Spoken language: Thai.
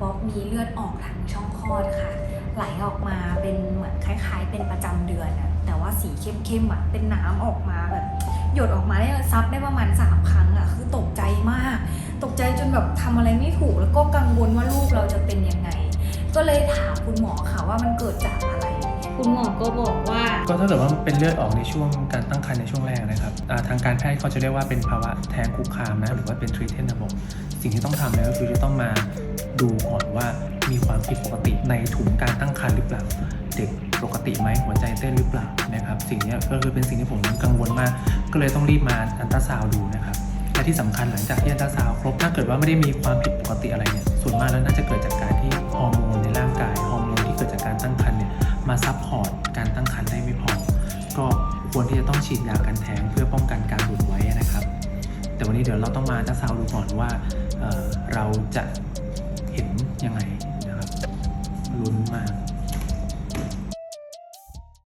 ป๊อบมีเลือดออกทางช่องคลอดค่ะ ไหลออกมาเป็นเหมือนคล้าย ๆ เป็นประจำเดือนอะแต่ว่าสีเข้มๆอะเป็นน้ำออกมาแบบหยดออกมาได้ซับได้ประมาณ 3 ครั้งอะคือตกใจมาก ตกใจจนแบบทำอะไรไม่ถูก แล้วก็กังวลว่าลูกเราจะเป็นยังไง ก็เลยถามคุณหมอค่ะว่ามันเกิดจากอะไร คุณหมอก็บอกว่า ก็ถ้าเกิดว่ามันเป็นเลือดออกในช่วงการตั้งครรภ์ในช่วงแรกนะครับอ่าทางการแพทย์เขาจะเรียกว่าเป็นภาวะแท้งคุกคามนะหรือว่าเป็นทรีเทนระบบสิ่งที่ต้องทำเนี่ยก็คือจะต้องมา ดูก่อนว่ามีความผิดปกติในถุงการตั้งครรภ์หรือเปล่า เด็กปกติไหมหัวใจเต้นหรือเปล่านะครับสิ่งนี้ก็คือเป็นสิ่งที่ผมกังวลมาก ก็เลยต้องรีบมาอันตราซาวดูนะครับและที่สำคัญหลังจากที่อันตราซาวครบถ้าเกิดว่าไม่ได้มีความผิดปกติอะไรเนี่ยส่วนมากแล้วน่าจะเกิดจากการที่ฮอร์โมนในร่างกายฮอร์โมนที่เกิดจากการตั้งครรภ์เนี่ยมาซับพอร์ตการตั้งครรภ์ได้ไม่พอ ก็ควรที่จะต้องฉีดยากันแท้งเพื่อป้องกันการหลุดไว้นะครับ แต่วันนี้เดี๋ยวเราต้องมาอัลตราซาวดูก่อนว่าเเราจะ ลุ้นมาก